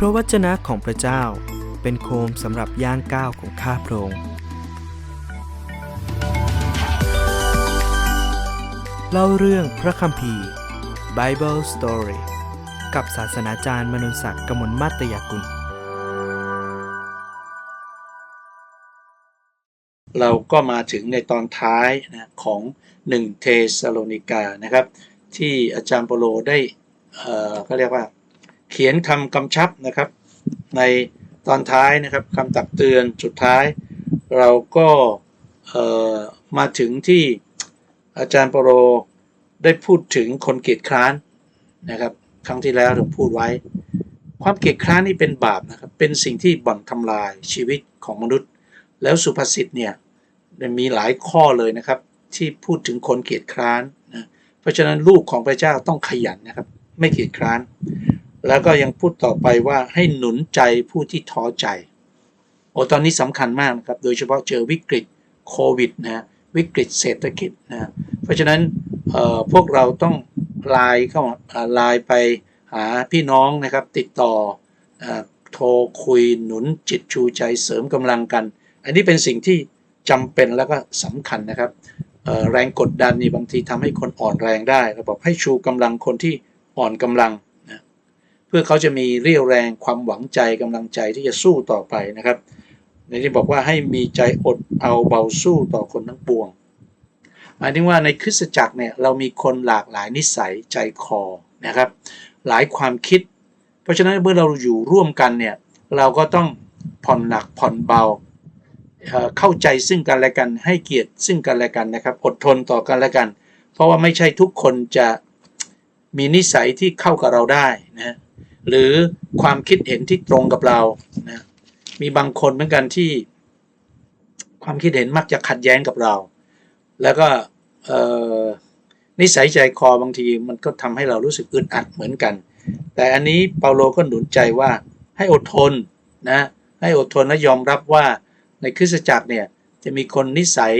เพราะวจนะของพระเจ้าเป็นโคมสำหรับย่างก้าวของข้าพระองค์เล่าเรื่องพระคัมภีร์ Bible Story กับศาสนาจารย์มนุนศักดิ์กมลมาตยากุล เราก็มาถึงในตอนท้ายนะของ1เทสโลนิกานะครับ ที่อาจารย์เปโลได้เอ่อเขาเรียกว่า เขียนคำกำชับนะครับ ในตอนท้ายนะครับคำตักเตือนสุดท้าย เราก็มาถึงที่อาจารย์เปโลได้พูดถึงคนเกียจคร้านนะครับ ครั้งที่แล้วเราพูดไว้ ความเกียจคร้านนี่เป็นบาปนะครับ เป็นสิ่งที่บ่อนทำลายชีวิตของมนุษย์ แล้วสุภาษิตเนี่ยมีหลายข้อเลยนะครับ ที่พูดถึงคนเกียจคร้านนะเพราะฉะนั้นลูกของพระเจ้าต้องขยันนะครับ ไม่เกียจคร้าน แล้วก็ยังพูดต่อไปว่าให้หนุนใจผู้ที่ท้อใจ โอ้ตอนนี้สำคัญมากนะครับ โดยเฉพาะเจอวิกฤตโควิดนะวิกฤตเศรษฐกิจนะเพราะฉะนั้นพวกเราต้องไลน์เข้าอ่าไลน์ไปหาพี่น้องนะครับติดต่ออโทรคุยหนุนจิตชูใจเสริมกำลังกัน อันนี้เป็นสิ่งที่จำเป็นแล้วก็สำคัญนะครับแรงกดดันนี่บางทีทำให้คนอ่อนแรงได้เราบอกให้ชูกำลังคนที่อ่อนกำลัง เพื่อเขาจะมีเรี่ยวแรงความหวังใจกำลังใจที่จะสู้ต่อไปนะครับ ในที่บอกว่าให้มีใจอดเอาเบาสู้ต่อคนทั้งปวงหมายถึงว่าในคริสตจักรเนี่ยเรามีคนหลากหลายนิสัยใจคอนะครับ หลายความคิด เพราะฉะนั้นเมื่อเราอยู่ร่วมกันเนี่ยเราก็ต้องผ่อนหนักผ่อนเบาเอ่อเข้าใจซึ่งกันและกันให้เกียรติซึ่งกันและกันนะครับ อดทนต่อกันและกัน เพราะว่าไม่ใช่ทุกคนจะมีนิสัยที่เข้ากับเราได้นะ หรือความคิดเห็นที่ตรงกับเรานะมีบางคนเหมือนกันที่ ความคิดเห็นมักจะขัดแย้งกับเรา แล้วก็นิสัยใจคอบางทีมันก็ทำให้เรารู้สึกอึดอัดเหมือนกัน แต่อันนี้เปาโลก็หนุนใจว่าให้อดทนนะให้อดทนและยอมรับว่าในคริสตจักรเนี่ยจะมีคนนิสัย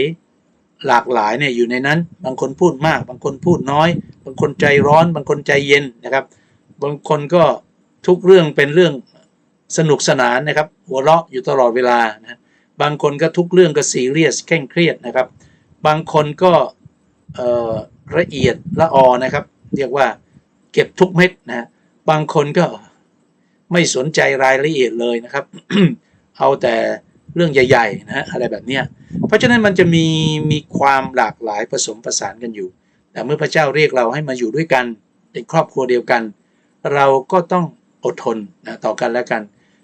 หลากหลายเนี่ยอยู่ในนั้น บางคนพูดมาก บางคนพูดน้อย บางคนใจร้อน บางคนใจเย็นนะครับ บางคนก็ ทุกเรื่องเป็นเรื่องสนุกสนานนะครับ หัวเราะอยู่ตลอดเวลานะบางคนก็ทุกเรื่องก็ซีเรียสเคร่งเครียดนะครับ บางคนก็ละเอียดละออนะครับ เรียกว่าเก็บทุกเม็ดนะบางคนก็ไม่สนใจรายละเอียดเลยนะครับ เอาแต่เรื่องใหญ่ๆนะฮะอะไรแบบเนี้ยเพราะฉะนั้นมันจะมีมีความหลากหลายผสมผสานกันอยู่ แต่เมื่อพระเจ้าเรียกเราให้มาอยู่ด้วยกันเป็นครอบครัวเดียวกัน เราก็ต้อง อดทนนะต่อกันและกัน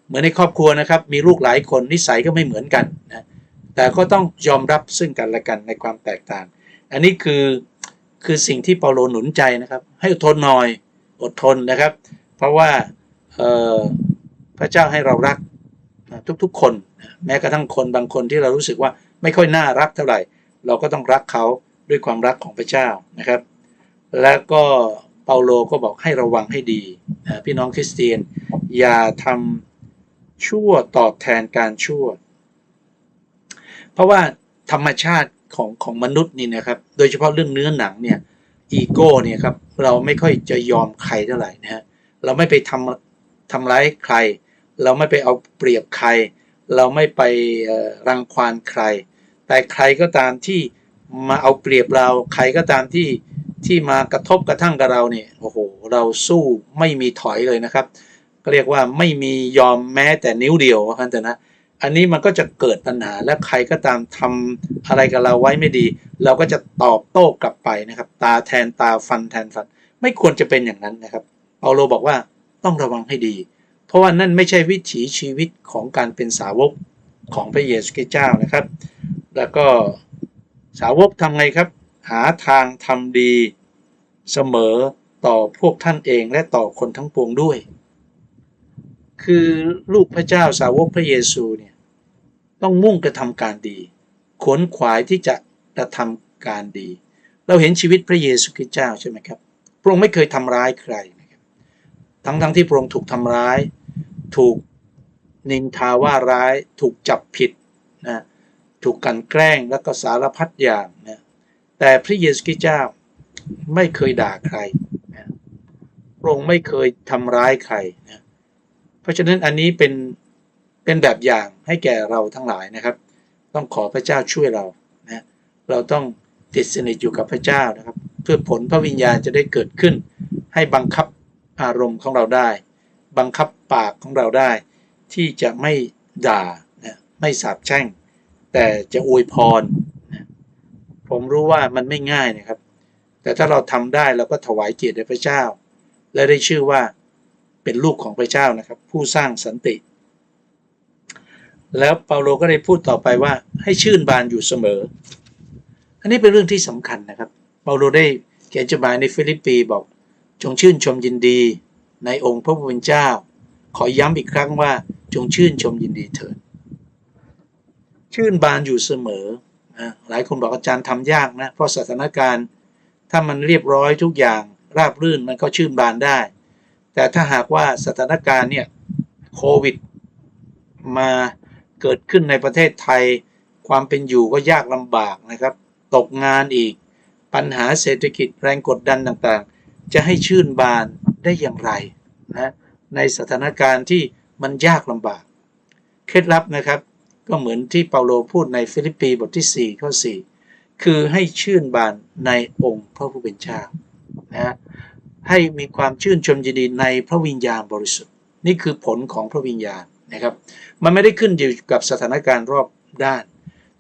เหมือนในครอบครัวนะครับ มีลูกหลายคนนิสัยก็ไม่เหมือนกันนะแต่ก็ต้องยอมรับซึ่งกันและกันในความแตกต่าง อันนี้คือคือสิ่งที่เปาโลหนุนใจนะครับ ให้อดทนหน่อยอดทนนะครับ เพราะว่าพระเจ้าให้เรารักนะทุกๆ คนนะแม้กระทั่งคนบางคนที่เรารู้สึกว่าไม่ค่อยน่ารักเท่าไหร่ เราก็ต้องรักเขาด้วยความรักของพระเจ้านะครับ แล้วก็ เปาโลก็บอกให้ระวังให้ดีนะพี่น้องคริสเตียน อย่าทำชั่วตอบแทนการชั่ว เพราะว่าธรรมชาติของของมนุษย์นี่นะครับ โดยเฉพาะเรื่องเนื้อหนังเนี่ยอีโก้เนี่ยครับเราไม่ค่อยจะยอมใครเท่าไหร่นะฮะเราไม่ไปทำทำร้ายใคร เราไม่ไปเอาเปรียบใคร เราไม่ไปรังควานใคร แต่ใครก็ตามที่มาเอาเปรียบเราใครก็ตามที่ ที่มากระทบกระทั่งกับเราเนี่ยโอ้โหเราสู้ไม่มีถอยเลยนะครับก็เรียกว่าไม่มียอมแม้แต่นิ้วเดียวว่ากันเถอะนะอันนี้มันก็จะเกิดปัญหาและใครก็ตามทำอะไรกับเราไว้ไม่ดี เราก็จะตอบโต้กลับไปนะครับ ตาแทนตาฟันแทนฟัน ไม่ควรจะเป็นอย่างนั้นนะครับเปาโลบอกว่าต้องระวังให้ดี เพราะว่านั่นไม่ใช่วิถีชีวิตของการเป็นสาวกของพระเยซูคริสต์เจ้านะครับ แล้วก็สาวกทำไงครับ หาทางทำดี เสมอต่อพวกท่านเองและต่อคนทั้งปวงด้วย คือลูกพระเจ้าสาวกพระเยซูเนี่ยต้องมุ่งกระทำการดีขวนขวายที่จะกระทำการดี เราเห็นชีวิตพระเยซูคริสต์เจ้าใช่ไหมครับ พระองค์ไม่เคยทำร้ายใครนะครับ ทั้งทั้งที่พระองค์ถูกทำร้าย ถูกนินทาว่าร้าย ถูกจับผิดนะ ถูกกันแกล้งแล้วก็สารพัดอย่างนะ แต่พระเยซูคริสต์เจ้าไม่เคยด่าใครนะพระองค์ไม่เคยทำร้ายใครนะเพราะฉะนั้นอันนี้เป็นเป็นแบบอย่างให้แก่เราทั้งหลายนะครับ ต้องขอพระเจ้าช่วยเรานะเราต้องติดสนิทอยู่กับพระเจ้านะครับ เพื่อผลพระวิญญาณจะได้เกิดขึ้น ให้บังคับอารมณ์ของเราได้ บังคับปากของเราได้ ที่จะไม่ด่านะไม่สาปแช่ง แต่จะอวยพร ผมรู้ว่ามันไม่ง่ายนะครับ แต่ถ้าเราทำได้เราก็ถวายเกียรติแด่พระเจ้า และได้ชื่อว่าเป็นลูกของพระเจ้านะครับ ผู้สร้างสันติ แล้วเปาโลก็ได้พูดต่อไปว่าให้ชื่นบานอยู่เสมอ อันนี้เป็นเรื่องที่สำคัญนะครับ เปาโลได้เขียนจดหมายในฟิลิปปีบอก จงชื่นชมยินดีในองค์พระผู้เป็นเจ้า ขอย้ำอีกครั้งว่าจงชื่นชมยินดีเถิดชื่นบานอยู่เสมอ นะหลายคนบอกอาจารย์ทำยากนะ เพราะสถานการณ์ ถ้ามันเรียบร้อยทุกอย่างราบรื่นมันก็ชื่นบานได้ แต่ถ้าหากว่าสถานการณ์เนี่ยโควิด มาเกิดขึ้นในประเทศไทย ความเป็นอยู่ก็ยากลำบากนะครับ ตกงานอีก ปัญหาเศรษฐกิจแรงกดดันต่างๆ จะให้ชื่นบานได้อย่างไรนะในสถานการณ์ที่มันยากลำบาก เคล็ดลับนะครับ ก็เหมือนที่เปาโลพูดในฟิลิปปีบทที่4ข้อ4คือให้ชื่นบานในองค์พระผู้เป็นเจ้านะฮะให้มีความชื่นชมยินดีในพระวิญญาณบริสุทธิ์ นี่คือผลของพระวิญญาณนะครับ มันไม่ได้ขึ้นอยู่กับสถานการณ์รอบด้าน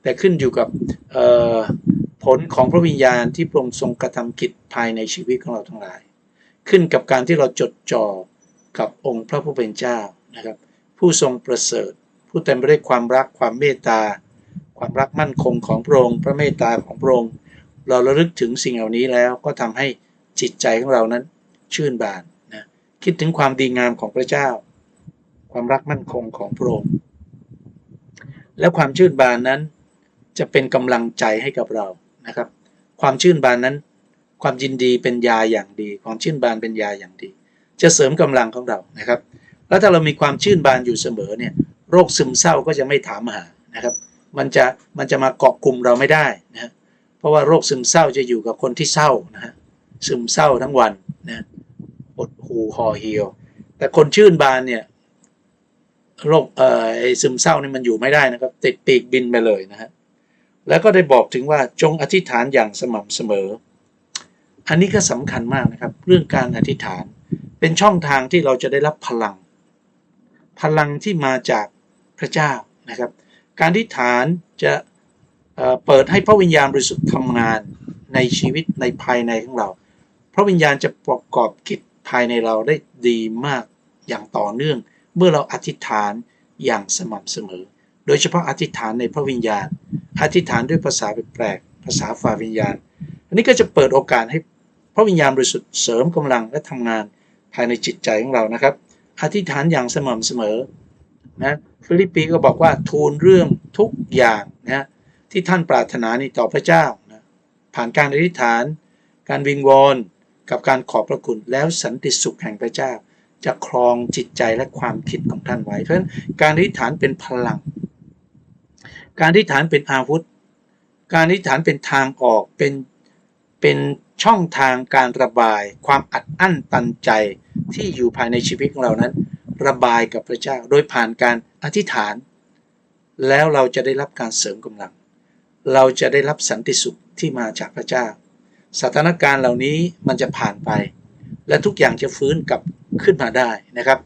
แต่ขึ้นอยู่กับผลของพระวิญญาณที่พระองค์ทรงกระทำกิจภายในชีวิตของเราทั้งหลาย ขึ้นกับการที่เราจดจ่อกับองค์พระผู้เป็นเจ้านะครับ ผู้ทรงประเสริฐ ผู้เต็มไปด้วยความรักความเมตตา ความรักมั่นคงของพระองค์พระเมตตาของพระองค์เราระลึกถึงสิ่งเหล่านี้แล้วก็ทำให้จิตใจของเรานั้นชื่นบานนะคิดถึงความดีงามของพระเจ้า ความรักมั่นคงของพระองค์และความชื่นบานนั้นจะเป็นกำลังใจให้กับเรานะครับ ความชื่นบานนั้น ความยินดีเป็นยาอย่างดี ความชื่นบานเป็นยาอย่างดี จะเสริมกำลังของเรานะครับ แล้วถ้าเรามีความชื่นบานอยู่เสมอเนี่ย โรคซึมเศร้าก็จะไม่ถามหานะครับ มันจะมันจะมาเกาะกลุ่มเราไม่ได้นะเพราะว่าโรคซึมเศร้าจะอยู่กับคนที่เศร้านะฮะซึมเศร้าทั้งวันนะอดหูห่อเหี่ยว แต่คนชื่นบานเนี่ยโรคเอ่อไอซึมเศร้านี่มันอยู่ไม่ได้นะครับ ติดปีกบินไปเลยนะฮะแล้วก็ได้บอกถึงว่าจงอธิษฐานอย่างสม่ำเสมอ อันนี้ก็สำคัญมากนะครับ เรื่องการอธิษฐานเป็นช่องทางที่เราจะได้รับพลัง พลังที่มาจาก พระเจ้านะครับ การอธิษฐานจะเเปิดให้พระวิญญาณบริสุทธิ์ทำงานในชีวิตในภายในของเรา พระวิญญาณจะประกอบกิจภายในเราได้ดีมากอย่างต่อเนื่อง เมื่อเราอธิษฐานอย่างสม่ำเสมอ โดยเฉพาะอธิษฐานในพระวิญญาณ อธิษฐานด้วยภาษาแปลกๆภาษาฝ่าวิญญาณ อันนี้ก็จะเปิดโอกาสให้พระวิญญาณบริสุทธิ์เสริมกำลังและทำงานภายในจิตใจของเรานะครับ อธิษฐานอย่างสม่ำเสมอนะ ฟิลิปปีก็บอกว่าทูลเรื่องทุกอย่างนะที่ท่านปรารถนานี่ต่อพระเจ้านะผ่านการอธิษฐาน การวิงวอนกับการขอบพระคุณแล้วสันติสุขแห่งพระเจ้า จะครองจิตใจและความคิดของท่านไว้ เพราะฉะนั้นการอธิษฐานเป็นพลัง การอธิษฐานเป็นอาวุธ การอธิษฐานเป็นทางออกเป็นเป็นช่องทางการระบาย ความอัดอั้นตันใจที่อยู่ภายในชีวิตของเรานั้น ระบายกับพระเจ้าโดยผ่านการ อธิษฐาน แล้วเราจะได้รับการเสริมกำลัง เราจะได้รับสันติสุขที่มาจากพระเจ้า สถานการณ์เหล่านี้มันจะผ่านไป และทุกอย่างจะฟื้นกลับขึ้นมาได้นะครับ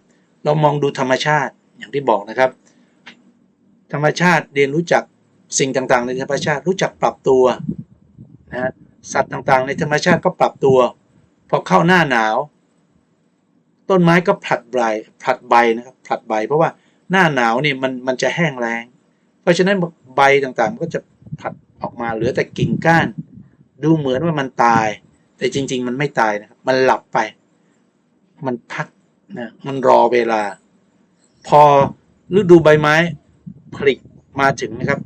เรามองดูธรรมชาติอย่างที่บอกนะครับ ธรรมชาติเรียนรู้จักสิ่งต่างๆ ในธรรมชาติรู้จักปรับตัวนะฮะสัตว์ต่างๆ ในธรรมชาติก็ปรับตัว พอเข้าหน้าหนาว ต้นไม้ก็ผลัดใบผลัดใบนะครับผลัดใบเพราะว่า หน้าหนาวนี่มันมันจะแห้งแล้ง เพราะฉะนั้นใบต่างๆก็จะผัดออกมาเหลือแต่กิ่งก้าน ดูเหมือนว่ามันตาย แต่จริง ๆ มันไม่ตายนะครับมันหลับไป มันพักนะมันรอเวลา พอฤดูใบไม้ผลิมาถึงนะครับ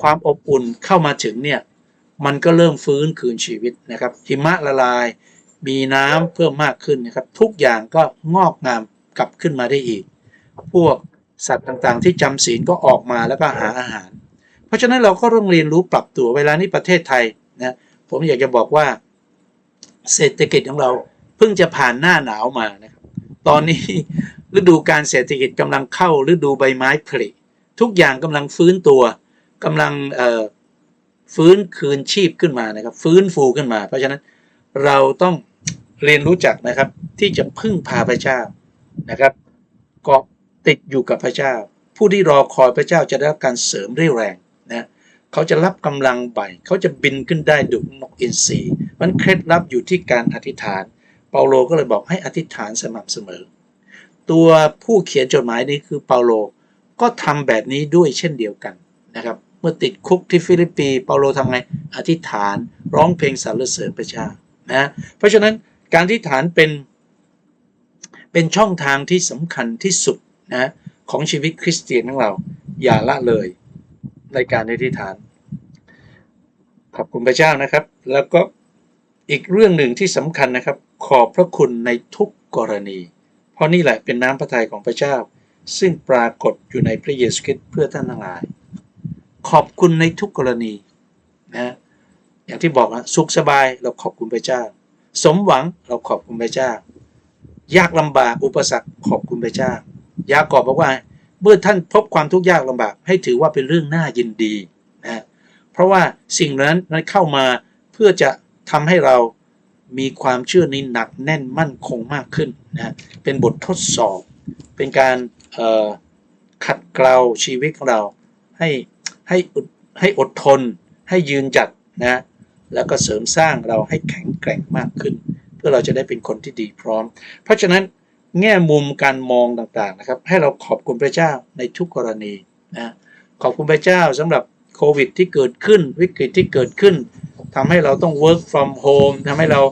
ความอบอุ่นเข้ามาถึงเนี่ยมันก็เริ่มฟื้นคืนชีวิตนะครับหิมะละลาย มีน้ำเพิ่มมากขึ้นนะครับ ทุกอย่างก็งอกงามกลับขึ้นมาได้อีก พวก สัตว์ต่างๆ ที่จำศีลก็ออกมาแล้วก็หาอาหาร เพราะฉะนั้นเราก็ต้องเรียนรู้ปรับตัวเวลานี้ประเทศไทยนะผมอยากจะบอกว่าเศรษฐกิจของเราเพิ่งจะผ่านหน้าหนาวมานะครับตอนนี้ฤดูการเศรษฐกิจกำลังเข้าฤดูใบไม้ผลิทุกอย่างกำลังฟื้นตัวกำลังเอ่อฟื้นคืนชีพขึ้นมานะครับ ฟื้นฟูขึ้นมา เพราะฉะนั้นเราต้องเรียนรู้จักนะครับที่จะพึ่งพาพระเจ้านะครับเกาะ ติดอยู่กับพระเจ้า ผู้ที่รอคอยพระเจ้าจะได้รับการเสริมเรี่ยวแรงนะเขาจะรับกำลังใบเขาจะบินขึ้นได้ดุนกอินทรีมันเคล็ดลับอยู่ที่การอธิษฐาน เปาโลก็เลยบอกให้อธิษฐานสม่ำเสมอ ตัวผู้เขียนจดหมายนี้คือเปาโลก็ทำแบบนี้ด้วยเช่นเดียวกันนะครับเมื่อติดคุกที่ฟิลิปปีเปาโลทำไงอธิษฐานร้องเพลงสรรเสริญพระเจ้านะเพราะฉะนั้นการอธิษฐานเป็นเป็นช่องทางที่สำคัญที่สุด นะของชีวิตคริสเตียนของเรา อย่าละเลยในการอธิษฐาน ขอบคุณพระเจ้านะครับ แล้วก็อีกเรื่องหนึ่งที่สำคัญนะครับ ขอบพระคุณในทุกกรณี เพราะนี่แหละเป็นน้ำพระทัยของพระเจ้า ซึ่งปรากฏอยู่ในพระเยซูคริสต์เพื่อท่านทั้งหลาย ขอบคุณในทุกกรณีนะอย่างที่บอกนะสุขสบายเราขอบคุณพระเจ้า สมหวังเราขอบคุณพระเจ้า ยากลำบากอุปสรรคขอบคุณพระเจ้า ยากอบบอกว่า เมื่อท่านพบความทุกข์ยากลำบาก ให้ถือว่าเป็นเรื่องน่ายินดีนะเพราะว่าสิ่งนั้นนั้นเข้ามาเพื่อจะทำให้เรามีความเชื่อนี้หนักแน่นมั่นคงมากขึ้นนะเป็นบททดสอบ เป็นการขัดเกลาชีวิตของเราให้ให้อดให้อดทน ให้ยืนจัดนะแล้วก็เสริมสร้างเราให้แข็งแกร่งมากขึ้น เพื่อเราจะได้เป็นคนที่ดีพร้อม เพราะฉะนั้น แง่มุมการมองต่างๆนะครับ ให้เราขอบคุณพระเจ้าในทุกกรณีนะขอบคุณพระเจ้าสำหรับโควิดที่เกิดขึ้นวิกฤตที่เกิดขึ้นทำให้เราต้อง work from home ทำให้เรา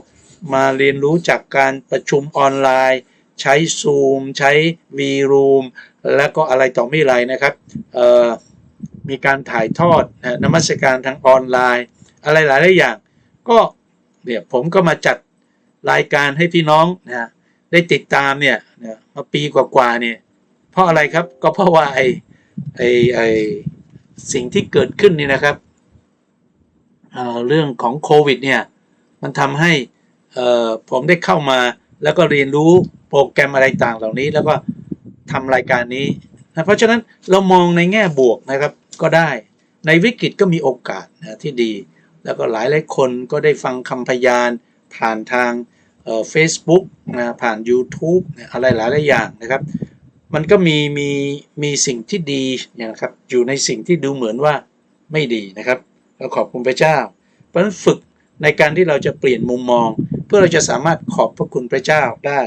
มาเรียนรู้จากการประชุมออนไลน์ ใช้ Zoom ใช้ V Room แล้วก็อะไรต่อไม่ไรนะครับมีการถ่ายทอดนะนมัสการทางออนไลน์ อะไรหลายๆอย่าง ก็เนี่ยผมก็มาจัดรายการให้พี่น้องนะ ได้ติดตามเนี่ยนะมาปีกว่าๆเนี่ยเพราะอะไรครับ ก็เพราะว่าไอ้ไอ้ไอ้สิ่งที่เกิดขึ้นนี่นะครับเเรื่องของโควิดเนี่ยมันทำให้ผมได้เข้ามาแล้วก็เรียนรู้โปรแกรมอะไรต่างเหล่านี้ แล้วก็ทำรายการนี้นะเพราะฉะนั้นเรามองในแง่บวกนะครับก็ได้ในวิกฤตก็มีโอกาสนะที่ดี แล้วก็หลายหลายคนก็ได้ฟังคำพยานผ่านทาง เฟซบุ๊กนะผ่าน YouTube อะไรหลายหลายๆอย่างนะครับ มันก็มีมีมีสิ่งที่ดีอย่างนะครับอยู่ในสิ่งที่ดูเหมือนว่าไม่ดีนะครับเราขอบคุณพระเจ้า เพราะฉะนั้นฝึกในการที่เราจะเปลี่ยนมุมมอง เพื่อเราจะสามารถขอบพระคุณพระเจ้าได้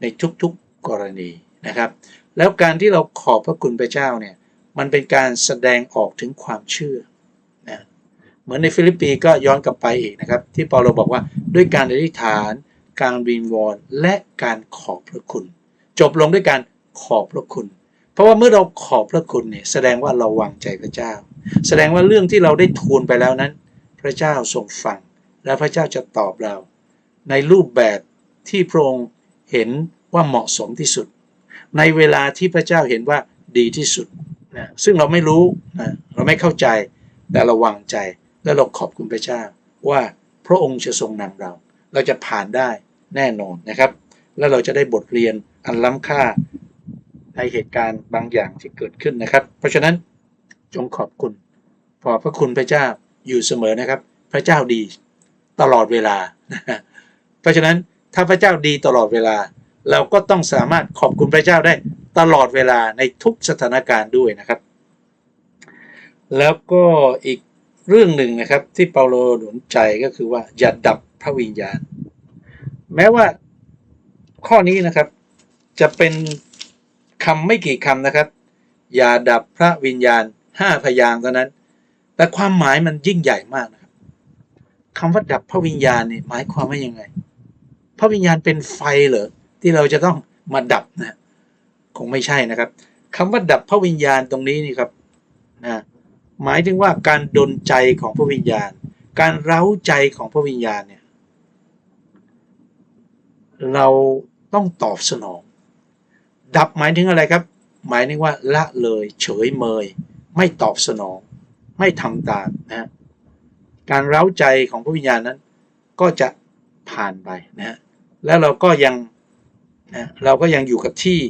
ในทุกๆกรณีนะครับ แล้วการที่เราขอบพระคุณพระเจ้าเนี่ยมันเป็นการแสดงออกถึงความเชื่อนะเหมือนในฟิลิปปีก็ย้อนกลับไปอีกนะครับ ที่เปาโลบอกว่าด้วยการอธิษฐาน การวิงวอนและการขอบพระคุณ จบลงด้วยการขอบพระคุณ เพราะว่าเมื่อเราขอบพระคุณเนี่ยแสดงว่าเราวางใจพระเจ้า แสดงว่าเรื่องที่เราได้ทูลไปแล้วนั้น พระเจ้าทรงฟัง และพระเจ้าจะตอบเรา ในรูปแบบที่พระองค์เห็นว่าเหมาะสมที่สุด ในเวลาที่พระเจ้าเห็นว่าดีที่สุดนะซึ่งเราไม่รู้นะเราไม่เข้าใจแต่เราวางใจและเราขอบคุณพระเจ้าว่าพระองค์จะทรงนำเรา เราจะผ่านได้ แน่นอนนะครับ แล้วเราจะได้บทเรียนอันล้ำค่าในเหตุการณ์บางอย่างที่เกิดขึ้นนะครับ เพราะฉะนั้นจงขอบคุณ ขอบพระคุณพระเจ้าอยู่เสมอนะครับ พระเจ้าดีตลอดเวลา เพราะฉะนั้นถ้าพระเจ้าดีตลอดเวลา เราก็ต้องสามารถขอบคุณพระเจ้าได้ตลอดเวลาในทุกสถานการณ์ด้วยนะครับ แล้วก็อีกเรื่องหนึ่งนะครับที่เปาโลหนุนใจก็คือว่าอย่าดับพระวิญญาณ แม้ว่าข้อนี้นะครับ จะเป็นคำไม่กี่คำนะครับ อย่าดับพระวิญญาณห้าพยางค์เท่านั้น แต่ความหมายมันยิ่งใหญ่มากนะครับคำว่าดับพระวิญญาณนี่หมายความว่ายังไง พระวิญญาณเป็นไฟเหรอที่เราจะต้องมาดับนะคงไม่ใช่นะครับคำว่าดับพระวิญญาณตรงนี้นี่ครับนะหมายถึงว่าการดลใจของพระวิญญาณ การเร้าใจของพระวิญญาณเนี่ย เราต้องตอบสนอง ดับหมายถึงอะไรครับ หมายถึงว่าละเลยเฉยเมย ไม่ตอบสนอง ไม่ทำตามนะการเร้าใจของพระวิญญาณนั้น ก็จะผ่านไปนะฮะแล้วเราก็ยังนะเราก็ยังอยู่กับที่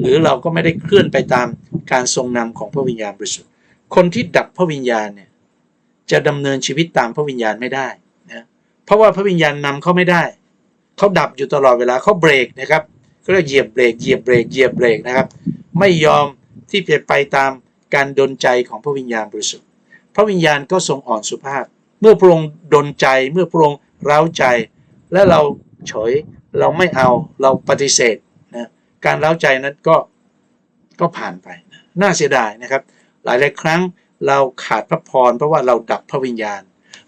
หรือเราก็ไม่ได้เคลื่อนไปตามการทรงนำของพระวิญญาณบริสุทธิ์คนที่ดับพระวิญญาณเนี่ยจะดำเนินชีวิตตามพระวิญญาณไม่ได้นะเพราะว่าพระวิญญาณนำเขาไม่ได้ เขาดับอยู่ตลอดเวลาเขาเบรกนะครับก็เรียกเหยียบเบรกเหยียบเบรกเหยียบเบรกนะครับ ไม่ยอมที่จะไปตามการดลใจของพระวิญญาณบริสุทธิ์ พระวิญญาณก็ทรงอ่อนสุภาพ เมื่อพระองค์ดลใจเมื่อพระองค์เร้าใจ และเราเฉยเราไม่เอาเราปฏิเสธนะการเร้าใจนั้นก็ก็ผ่านไปนะน่าเสียดายนะครับ หลายหลายครั้งเราขาดพระพรเพราะว่าเราดับพระวิญญาณ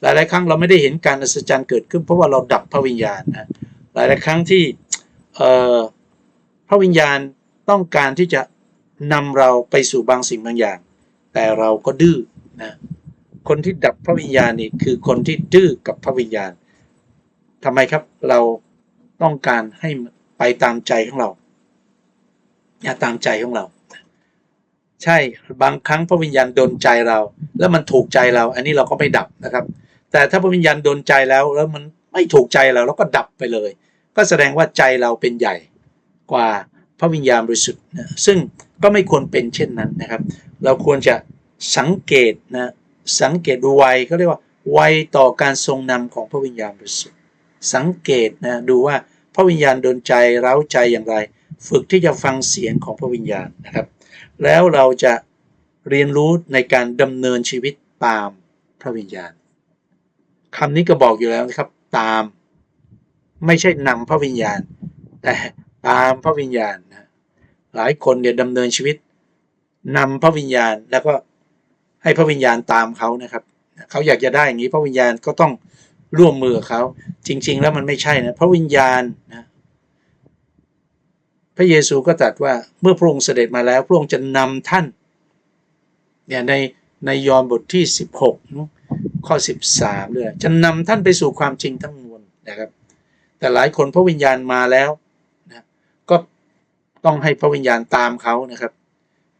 หลายหลายครั้งเราไม่ได้เห็นการอัศจรรย์เกิดขึ้น เพราะว่าเราดับพระวิญญาณนะ หลายๆครั้งที่พระวิญญาณต้องการที่จะนำเราไปสู่บางสิ่งบางอย่าง แต่เราก็ดื้อนะคนที่ดับพระวิญญาณนี่คือคนที่ดื้อกับพระวิญญาณทำไมครับเราต้องการให้ไปตามใจของเราอย่าตามใจของเรา ใช่บางครั้งพระวิญญาณโดนใจเรา แล้วมันถูกใจเรา อันนี้เราก็ไม่ดับนะครับ แต่ถ้าพระวิญญาณโดนใจแล้วแล้วมันไม่ถูกใจเราเราก็ดับไปเลย ก็แสดงว่าใจเราเป็นใหญ่กว่าพระวิญญาณบริสุทธิ์นะซึ่งก็ไม่ควรเป็นเช่นนั้นนะครับ เราควรจะสังเกตนะสังเกตดูไวเขาเรียกว่าไวต่อการทรงนำของพระวิญญาณบริสุทธิ์สังเกตนะดูว่าพระวิญญาณโดนใจเร้าใจอย่างไร ฝึกที่จะฟังเสียงของพระวิญญาณนะครับ แล้วเราจะเรียนรู้ในการดำเนินชีวิตตามพระวิญญาณคำนี้ก็บอกอยู่แล้วนะครับตาม ไม่ใช่นำพระวิญญาณ แต่ตามพระวิญญาณนะหลายคนเนี่ยดำเนินชีวิตนำพระวิญญาณแล้วก็ให้พระวิญญาณตามเขานะครับเขาอยากจะได้อย่างนี้พระวิญญาณก็ต้องร่วมมือเขาจริง ๆ แล้วมันไม่ใช่นะพระวิญญาณนะพระเยซูก็ตรัสว่าเมื่อพระองค์เสด็จมาแล้วพระองค์จะนำท่านเนี่ยในในยอห์นบทที่ 16 ข้อ 13เลยจะนำท่านไปสู่ความจริงทั้งมวลนะครับ แต่หลายคนพระวิญญาณมาแล้วนะก็ต้องให้พระวิญญาณตามเขานะครับ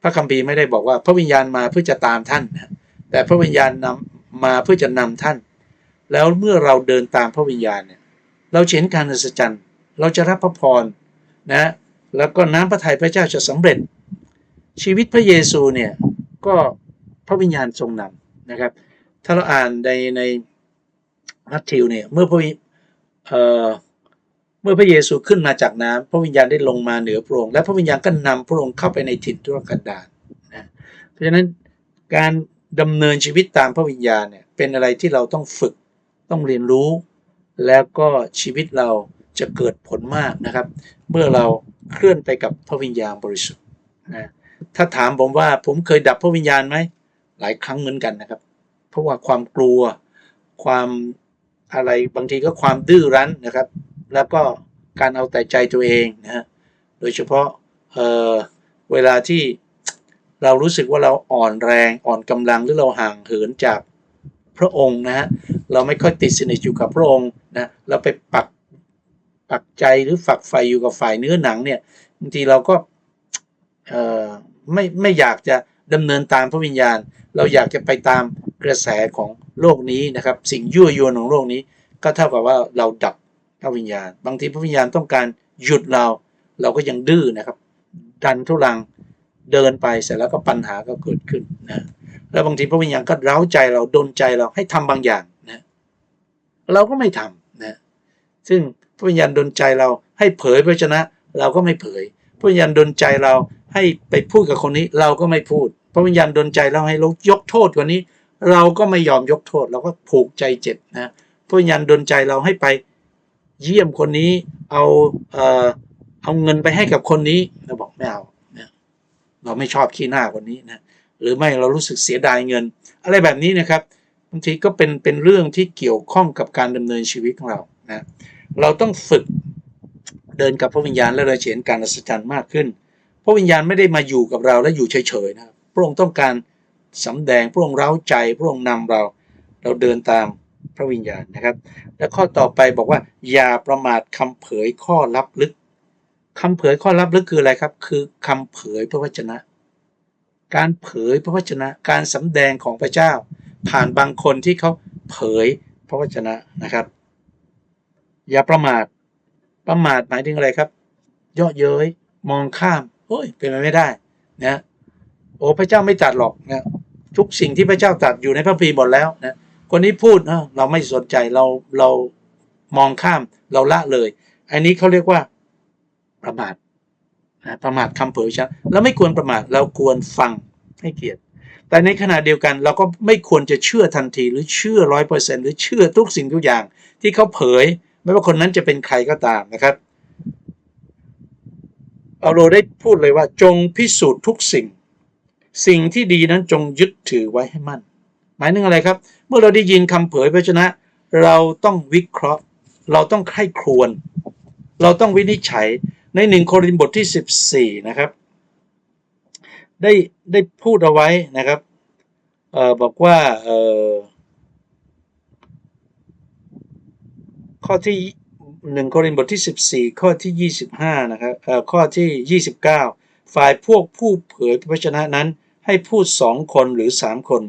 พระคัมภีร์ไม่ได้บอกว่าพระวิญญาณมาเพื่อจะตามท่านนะแต่พระวิญญาณนำมาเพื่อจะนำท่าน แล้วเมื่อเราเดินตามพระวิญญาณเนี่ยเราเห็นการอัศจรรย์เราจะรับพระพรนะแล้วก็น้ำพระทัยพระเจ้าจะสำเร็จ ชีวิตพระเยซูเนี่ยก็พระวิญญาณทรงนำนะครับ ถ้าเราอ่านในในมัทธิวเนี่ยเมื่อพระเอ่อ มื่อพระเยซูขึ้นมาจากน้ำพระวิญญาณได้ลงมาเหนือพระองค์และพระวิญญาณก็นำพระองค์เข้าไปในถิ่นทุรกันดารนะเพราะฉะนั้นการดำเนินชีวิตตามพระวิญญาณเนี่ยเป็นอะไรที่เราต้องฝึกต้องเรียนรู้ แล้วก็ชีวิตเราจะเกิดผลมากนะครับ เมื่อเราเคลื่อนไปกับพระวิญญาณบริสุทธิ์นะถ้าถามผมว่าผมเคยดับพระวิญญาณไหมหลายครั้งเหมือนกันนะครับ เพราะว่าความกลัวความอะไรบางทีก็ความดื้อรั้นนะครับ แล้วก็การเอาแต่ใจตัวเองนะฮะโดยเฉพาะเออเวลาที่เรารู้สึกว่าเราอ่อนแรงอ่อนกำลังหรือเราห่างเหินจากพระองค์นะฮะเราไม่ค่อยติดสนิทอยู่กับพระองค์นะเราไปปักปักใจหรือฝักใฝ่อยู่กับฝ่ายเนื้อหนังเนี่ยบางทีเราก็เออไม่ไม่อยากจะดำเนินตามพระวิญญาณ เราอยากจะไปตามกระแสของโลกนี้นะครับ สิ่งยั่วยวนของโลกนี้ ก็เท่ากับว่าเราดับ พระวิญญาณ บางทีพระวิญญาณต้องการหยุดเรา เราก็ยังดื้อนะครับ ดันทุลังเดินไปเสร็จแล้วก็ปัญหาก็เกิดขึ้นนะแล้วบางทีพระวิญญาณก็เร้าใจเราดนใจเราให้ทำบางอย่างนะเราก็ไม่ทำนะซึ่งพระวิญญาณดนใจเราให้เผยพระชนะ เราก็ไม่เผย พระวิญญาณดนใจเราให้ไปพูดกับคนนี้ เราก็ไม่พูด พระวิญญาณดนใจเราให้เรายกโทษคนนี้ เราก็ไม่ยอมยกโทษ เราก็ผูกใจเจ็บนะพระวิญญาณดนใจเราให้ไป เยี่ยมคนนี้ เอาเออเอาเงินไปให้กับคนนี้เราบอกไม่เอาเราไม่ชอบขี้หน้าคนนี้นะหรือไม่เรารู้สึกเสียดายเงิน อะไรแบบนี้นะครับบางทีก็เป็นเป็นเรื่องที่เกี่ยวข้องกับการดำเนินชีวิตของเรานะเราต้องฝึกเดินกับพระวิญญาณและเราเห็นการอัศจรรย์มากขึ้น พระวิญญาณไม่ได้มาอยู่กับเราและอยู่เฉยๆนะครับพระองค์ต้องการสำแดงพระองค์เร้าใจพระองค์นำเรา เราเดินตาม พระวิญญาณนะครับ และข้อต่อไปบอกว่า อย่าประมาทคำเผยข้อลับลึกคำเผยข้อลับลึกคืออะไรครับ คือคำเผยพระวจนะ การเผยพระวจนะ การสำแดงของพระเจ้า ผ่านบางคนที่เขาเผยพระวจนะนะครับ อย่าประมาทประมาทหมายถึงอะไรครับเย่อเย้ยมองข้ามโอ้ยเป็นไปไม่ได้นะโอ้พระเจ้าไม่ตัดหรอกนะทุกสิ่งที่พระเจ้าตัดอยู่ในพระพีร์หมดแล้วนะ คนนี้พูดเอ้าเราไม่สนใจเราเรามองข้ามเราละเลย อันนี้เขาเรียกว่าประมาทนะประมาทคำเผยชนะเราไม่ควรประมาทเราควรฟังให้เกียรติ แต่ในขณะเดียวกันเราก็ไม่ควรจะเชื่อทันที หรือเชื่อร้อยเปอร์เซ็นหรือเชื่อทุกสิ่งทุกอย่าง ที่เขาเผย ไม่ว่าคนนั้นจะเป็นใครก็ตามนะครับเปาโลได้พูดเลยว่าจงพิสูจน์ทุกสิ่ง สิ่งที่ดีนั้นจงยึดถือไว้ให้มั่น หมายถึงอะไรครับ เมื่อเราได้ยินคำเผยพระชนะ เราต้องวิเคราะห์ เราต้องใคร่ครวญเราต้องวินิจฉัยในหนึ่งโครินธ์บทที่ 14 นะครับ ได้ได้พูดเอาไว้นะครับเอ่อบอกว่าเออข้อที่หนึ่งโครินธ์บทที่ 14 ข้อที่ 25 นะครับเอ่อข้อที่ 29 ฝ่ายพวกผู้เผยพระวจนะนั้น ให้พูดสองคนหรือสามคน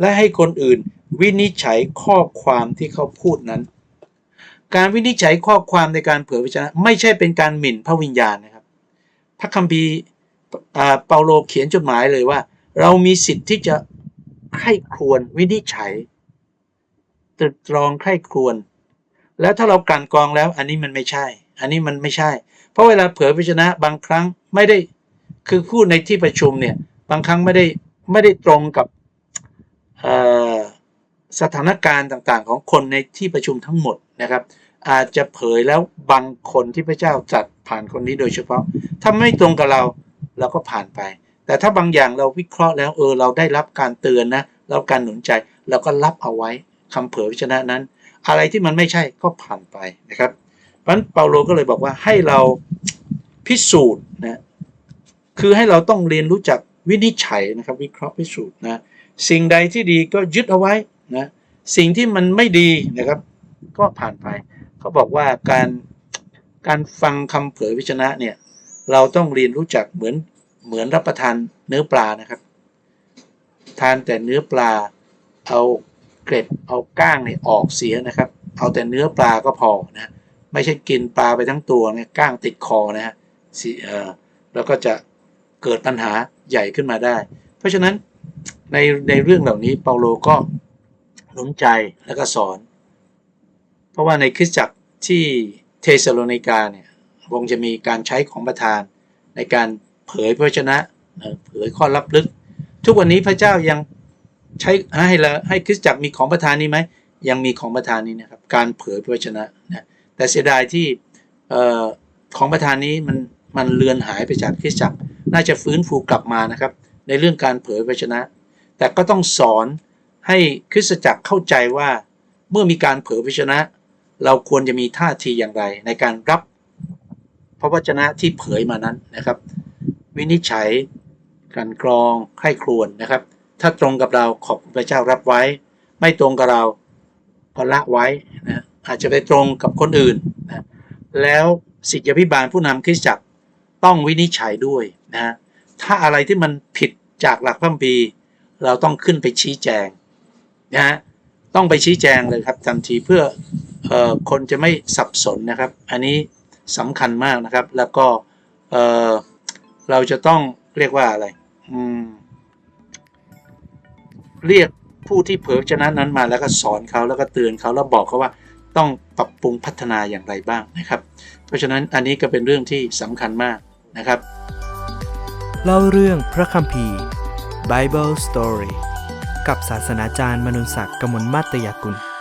และให้คนอื่นวินิจฉัยข้อความที่เขาพูดนั้น การวินิจฉัยข้อความในการเผยพระวจนะ ไม่ใช่เป็นการหมิ่นพระวิญญาณนะครับ พระคัมภีร์เปาโลเขียนจดหมายเลยว่า เรามีสิทธิ์ที่จะใคร่ครวญวินิจฉัยตรึกตรองใคร่ครวญแล้วถ้าเรากลั่นกรองแล้ว อันนี้มันไม่ใช่ อันนี้มันไม่ใช่ เพราะเวลาเผยพระวจนะบางครั้งไม่ได้คือพูดในที่ประชุมเนี่ยบางครั้งไม่ได้ไม่ได้ตรงกับ สถานการณ์ต่างๆ ของคนในที่ประชุมทั้งหมดนะครับ อาจจะเผยแล้วบางคนที่พระเจ้าจัดผ่านคนนี้โดยเฉพาะ ถ้าไม่ตรงกับเราเราก็ผ่านไป แต่ถ้าบางอย่างเราวิเคราะห์แล้วเออเราได้รับการเตือนนะแล้วการหนุนใจเราก็รับเอาไว้คำเผยพระชนะนั้น อะไรที่มันไม่ใช่ก็ผ่านไปนะครับเพราะนั้นเปาโลก็เลยบอกว่าให้เราพิสูจน์นะคือให้เราต้องเรียนรู้จักวินิจฉัยนะครับ วิเคราะห์พิสูจน์นะ สิ่งใดที่ดีก็ยึดเอาไว้นะสิ่งที่มันไม่ดีนะครับ ก็ผ่านไปเขาบอกว่าการการฟังคำเผยพระชนะเนี่ย เราต้องเรียนรู้จักเหมือนเหมือนรับประทานเนื้อปลานะครับ ทานแต่เนื้อปลาเอาเกล็ดเอาก้างเนี่ยออกเสียนะครับ เอาแต่เนื้อปลาก็พอนะไม่ใช่กินปลาไปทั้งตัวเนี่ยก้างติดคอนะฮะแล้วก็จะเกิดปัญหาใหญ่ขึ้นมาได้ เพราะฉะนั้น ในในเรื่องเหล่านี้เปาโลก็หนุนใจแล้วก็สอน เพราะว่าในคริสตจักรที่เทสโลนิกาเนี่ยคงจะมีการใช้ของประทานในการเผยพระวจนะเผยข้อลับลึก ทุกวันนี้พระเจ้ายังใช้ให้ละให้คริสตจักรมีของประทานนี้ไหมยังมีของประทานนี้นะครับการเผยพระวจนะนะแต่เสียดายที่ของประทานนี้มันมันเลือนหายไปจากคริสตจักร น่าจะฟื้นฟูกลับมานะครับ ในเรื่องการเผยพระวจนะ แต่ก็ต้องสอนให้คริสตจักรเข้าใจว่าเมื่อมีการเผยพระวจนะ เราควรจะมีท่าทีอย่างไร ในการรับพระวจนะที่เผยมานั้นนะครับ วินิจฉัยกลันกรองไข้ครวญนะครับ ถ้าตรงกับเราขอบพระเจ้ารับไว้ ไม่ตรงกับเราก็ละไว้นะอาจจะไปตรงกับคนอื่นนะแล้วสิทธิพิบาลผู้นำคริสตจักรต้องวินิจฉัยด้วยนะฮะถ้าอะไรที่มันผิดจากหลักพระคัมภีร์ เราต้องขึ้นไปชี้แจงนะฮะต้องไปชี้แจงเลยครับทันทีเพื่อออคนจะไม่สับสนนะครับ อันนี้สำคัญมากนะครับ แล้วก็เเราจะต้องเรียกว่าอะไรเรียกผู้ที่เผยพระวจนะนั้นมาแล้วก็สอนเขาแล้วก็เตือนเขาแล้วบอกเขาว่าต้องปรับปรุงพัฒนาอย่างไรบ้างนะครับ เพราะฉะนั้นอันนี้ก็เป็นเรื่องที่สำคัญมากนะครับ เล่าเรื่องพระคัมภีร์ Bible Story กับศาสนาจารย์มนุนศักดิ์กมลมาตยกุล